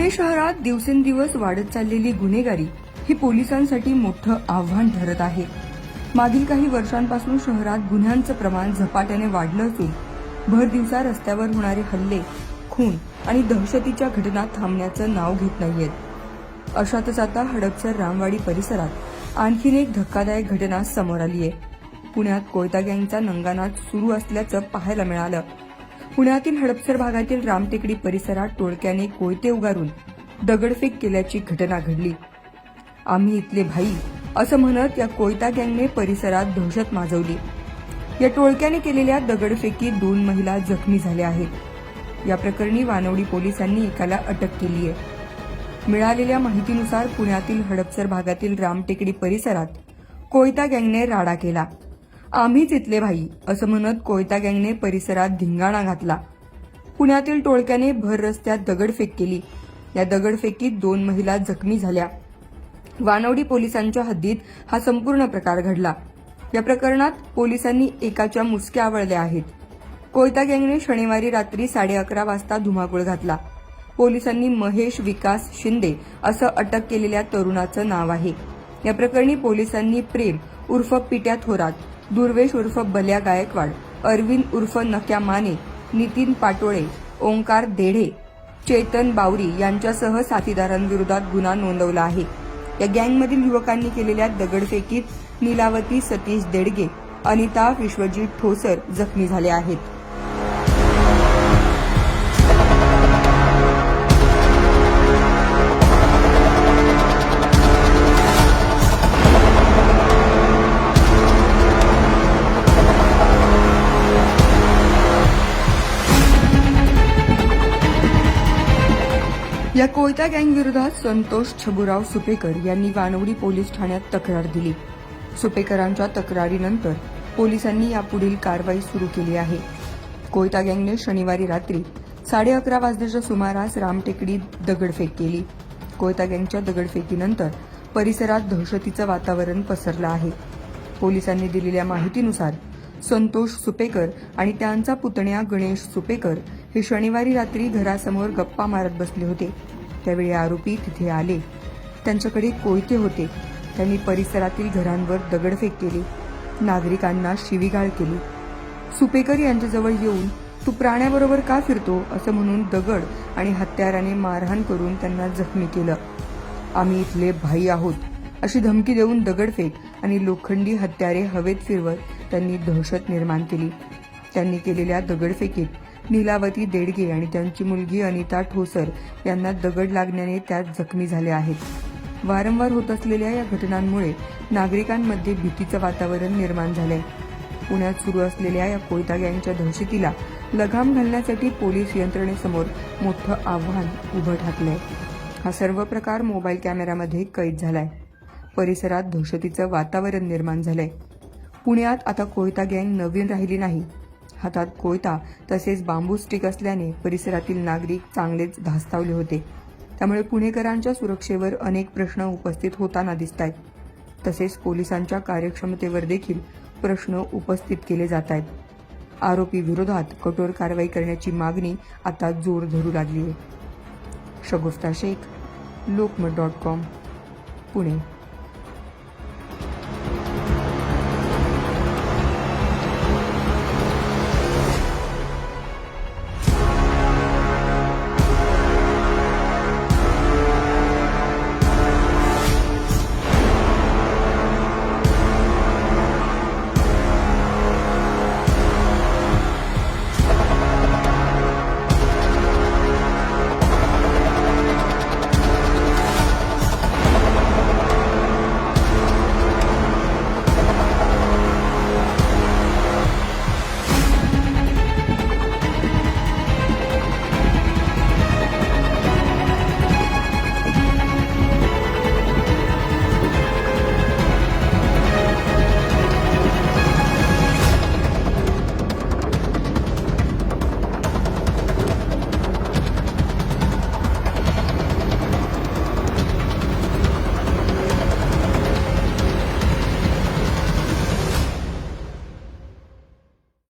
पुणे शहरात दिवसेंदिवस वाढत चाललेली गुन्हेगारी ही पोलिसांसाठी मोठं आव्हान ठरत आहे. मागील काही वर्षांपासून शहरात गुन्ह्यांचं प्रमाण झपाट्याने वाढलं असून भर दिवसा रस्त्यावर होणारे हल्ले खून आणि दहशतीच्या घटना थांबण्याचं नाव घेत नाहीयेत. अशातच आता हडपसर रामवाडी परिसरात आणखीन एक धक्कादायक घटना समोर आली आहे पुण्यात कोयता गँगचा नंगानाच सुरू असल्याचं पाहायला मिळालं. पुण्यातील हडपसर भागातील रामटेकडी परिसरात टोळक्याने कोयते उगारून दगडफेक केल्याची घटना घडली. आम्ही इथले भाई असं म्हणत या कोयता गँगने परिसरात दहशत माजवली. या टोळक्याने केलेल्या दगडफेकीत दोन महिला जखमी झाल्या आहेत. या प्रकरणी वानवडी पोलिसांनी एकाला अटक केली आहे. मिळालेल्या माहितीनुसार पुण्यातील हडपसर भागातील रामटेकडी परिसरात कोयता गँगने राडा केला. आम्हीच इथले भाई असं म्हणत कोयता गँगने परिसरात धिंगाणा घातला. पुण्यातील टोळक्याने भर रस्त्यात दगडफेक केली. या दगडफेकीत दोन महिला जखमी झाल्या. वानवडी पोलिसांच्या हद्दीत हा संपूर्ण प्रकार घडला. या प्रकरणात पोलिसांनी एकाच्या मुसक्या आवळल्या आहेत. कोयता गँगने शनिवारी रात्री साडे अकरा वाजता धुमाकूळ घातला. पोलिसांनी महेश विकास शिंदे असं अटक केलेल्या तरुणाचं नाव आहे. या प्रकरणी पोलिसांनी प्रेम उर्फ पिट्या थोरात दुर्वेश उर्फ बल्या गायकवाड अरविंद उर्फ नक्या माने नितीन पाटोळे ओंकार देढे चेतन बावरी यांच्यासह साथीदारांविरोधात गुन्हा नोंदवला आहे. या गँगमधील युवकांनी केलेल्या दगडफेकीत नीलावती सतीश देडगे अनिता विश्वजीत ठोसर जखमी झाले आहेत. या कोयता गँग विरोधात संतोष छबुराव सुपेकर यांनी वानवडी पोलीस ठाण्यात तक्रार दिली. सुपेकरांच्या तक्रारीनंतर पोलिसांनी यापुढील कारवाई सुरू केली आहे. कोयता गँगने शनिवारी रात्री साडे अकरा वाजण्याच्या सुमारास रामटेकडी दगडफेक केली. कोयता गँगच्या दगडफेकीनंतर परिसरात दहशतीचं वातावरण पसरलं आहे. पोलिसांनी दिलेल्या माहितीनुसार संतोष सुपेकर आणि त्यांचा पुतण्या गणेश सुपेकर हे शनिवारी रात्री घरासमोर गप्पा मारत बसले होते. त्यावेळी आरोपी तिथे आले. त्यांच्याकडे कोयते होते. त्यांनी परिसरातील घरांवर दगडफेक केली नागरिकांना शिवीगाळ केली. सुपेकर यांच्याजवळ येऊन तू प्राण्याबरोबर का फिरतो? असं म्हणून दगड आणि हत्याराने मारहाण करून त्यांना जखमी केलं. आम्ही इथले भाई आहोत अशी धमकी देऊन दगडफेक आणि लोखंडी हत्यारे हवेत फिरवत त्यांनी दहशत निर्माण केली. त्यांनी केलेल्या दगडफेकीत नीलावती देडगे आणि त्यांची मुलगी अनिता ठोसर यांना दगड लागण्याने त्यात जखमी झाले आहेत. वारंवार होत असलेल्या या घटनांमुळे नागरिकांमध्ये भीतीचं वातावरण निर्माण झालंय. पुण्यात सुरू असलेल्या या कोयता गँगच्या दहशतीला लगाम घालण्यासाठी पोलीस यंत्रणेसमोर मोठं आव्हान उभं ठाकलंय. हा सर्व प्रकार मोबाईल कॅमेऱ्यामध्ये कैद झालाय. परिसरात दहशतीचं वातावरण निर्माण झालंय. पुण्यात आता कोयता गँग नवीन राहिली नाही. हातात कोयता तसेच बांबू स्टिक असल्याने परिसरातील नागरिक चांगलेच धास्तावले होते. त्यामुळे पुणेकरांच्या सुरक्षेवर अनेक प्रश्न उपस्थित होताना दिसत आहेत तसेच पोलिसांच्या कार्यक्षमतेवर देखील प्रश्न उपस्थित केले जात आहेत आरोपी विरोधात कठोर कारवाई करण्याची मागणी आता जोर धरू लागली आहे. Shagufta Shaikh Lokmat dot com Pune.